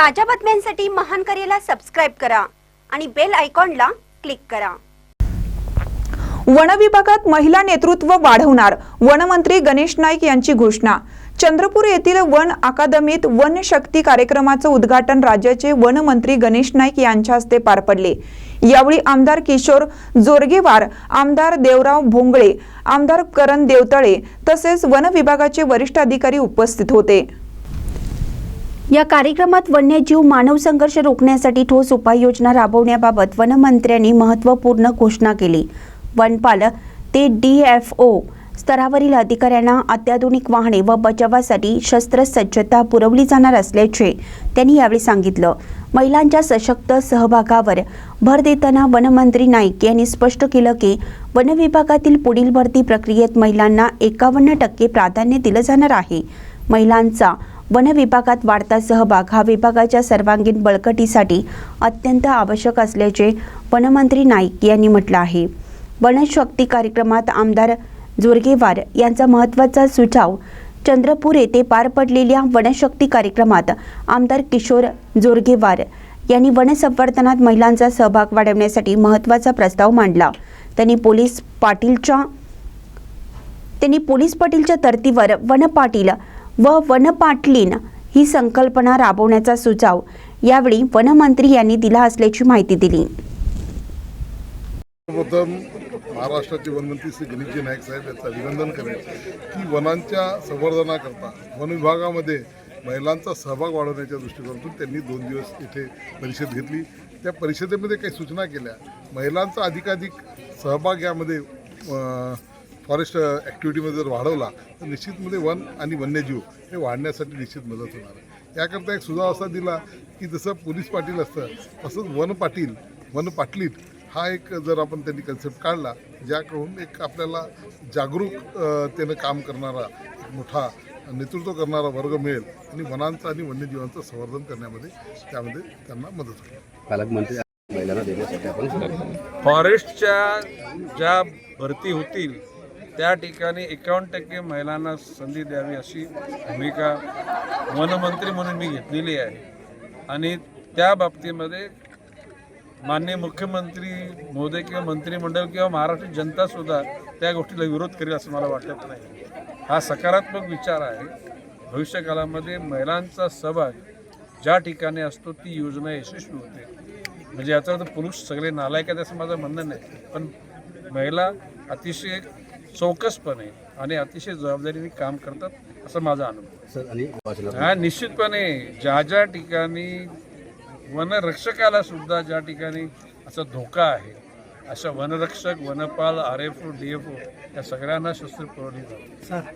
ताज्या बातम्यांसाठी महान करेला सबस्क्राईब करा आणि बेल आयकॉनला क्लिक करा. वन विभागात महिला नेतृत्व वाढवणार वनमंत्री गणेश नाईक यांची घोषणा. चंद्रपूर येथील वन अकादमीत वन शक्ती कार्यक्रमाचं उद्घाटन राज्याचे वनमंत्री गणेश नाईक यांच्या हस्ते पार पडले. यावेळी आमदार किशोर जोरगेवार आमदार देवराव भोंगळे आमदार करण देवतळे तसेच वन विभागाचे वरिष्ठ अधिकारी उपस्थित होते. या कार्यक्रमात वन्यजीव मानव संघर्ष रोखण्यासाठी ठोस उपाययोजना राबवण्याबाबत वनमंत्र्यांनी महत्त्वपूर्ण घोषणा केली. वनपाल ते डी एफ ओ स्तरावरील अधिकाऱ्यांना अत्याधुनिक वाहने व बचावासाठी शस्त्रसज्जता पुरवली जाणार असल्याचे त्यांनी यावेळी सांगितलं. महिलांच्या सशक्त सहभागावर भर देताना वनमंत्री नाईक यांनी स्पष्ट केलं की वन विभागातील पुढील भरती प्रक्रियेत महिलांना एकावन्न टक्के प्राधान्य दिलं जाणार आहे. महिलांचा वन विभागात वाढता सहभाग हा विभागाच्या सर्वांगीण बळकटीसाठी अत्यंत आवश्यक असल्याचे वनमंत्री नाईक यांनी म्हटलं आहे. वनशक्ती कार्यक्रमात आमदार जोरगेवार यांचा महत्त्वाचा सुझाव चंद्रपूर येथे पार पडलेल्या वनशक्ती कार्यक्रमात आमदार किशोर जोरगेवार यांनी वनसंवर्धनात महिलांचा सहभाग वाढवण्यासाठी महत्त्वाचा प्रस्ताव मांडला. त्यांनी पोलीस पाटीलच्या त्यांनी पोलीस पाटीलच्या धर्तीवर वनपाटील व वनपाटलीन ही संकल्पना राबवण्याचा सुझाव यावेळी वनमंत्री यांनी दिला असल्याची माहिती दिली. सर्वप्रथम महाराष्ट्राचे वनमंत्री श्री गणेशजी नाईक साहेब यांचं अभिनंदन करेल की वनांच्या संवर्धनाकरता वन विभागामध्ये महिलांचा सहभाग वाढवण्याच्या दृष्टिकोनातून त्यांनी दोन दिवस इथे परिषद घेतली. त्या परिषदेमध्ये काही सूचना केल्या. महिलांचा अधिकाधिक सहभाग यामध्ये फॉरेस्ट ॲक्टिव्हिटीमध्ये जर वाढवला तर निश्चितमध्ये वन आणि वन्यजीव हे वाढण्यासाठी निश्चित मदत होणार आहे. याकरता एक सुझाव असा दिला की जसं पोलीस पाटील असतं तसंच वन पाटील वन पाटलीत हा एक जर आपण त्यांनी कन्सेप्ट काढला ज्याकडून एक आपल्याला जागरूक त्यानं काम करणारा एक मोठा नेतृत्व करणारा वर्ग मिळेल आणि वनांचं आणि वन्यजीवांचं संवर्धन करण्यामध्ये त्यामध्ये त्यांना मदत होईल. पालकमंत्री फॉरेस्टच्या ज्या भरती होतील त्या ठिकाणी एकावन्न टक्के महिलांना संधी द्यावी अशी भूमिका वनमंत्री म्हणून मी घेतलेली आहे. आणि त्या बाबतीमध्ये माननीय मुख्यमंत्री महोदय किंवा मंत्रिमंडळ किंवा महाराष्ट्र जनतासुद्धा त्या गोष्टीला विरोध करेल असं मला वाटत नाही. हा सकारात्मक विचार आहे. भविष्यकाळामध्ये महिलांचा सहभाग ज्या ठिकाणी असतो ती योजना यशस्वी होते. म्हणजे याचा अर्थ पुरुष सगळे नालायक आहेत असं माझं म्हणणं नाही. पण महिला अतिशय चौकसपणे आणि अतिशय जबाबदारीने काम करतात असं माझा अनुभव. सर आणि वाचनात हा निश्चितपणे ज्या ज्या ठिकाणी वनरक्षकाला सुद्धा ज्या ठिकाणी असा धोका आहे अशा वनरक्षक वनपाल R F O D F O या सगळ्यांना शस्त्र पुरवली जातात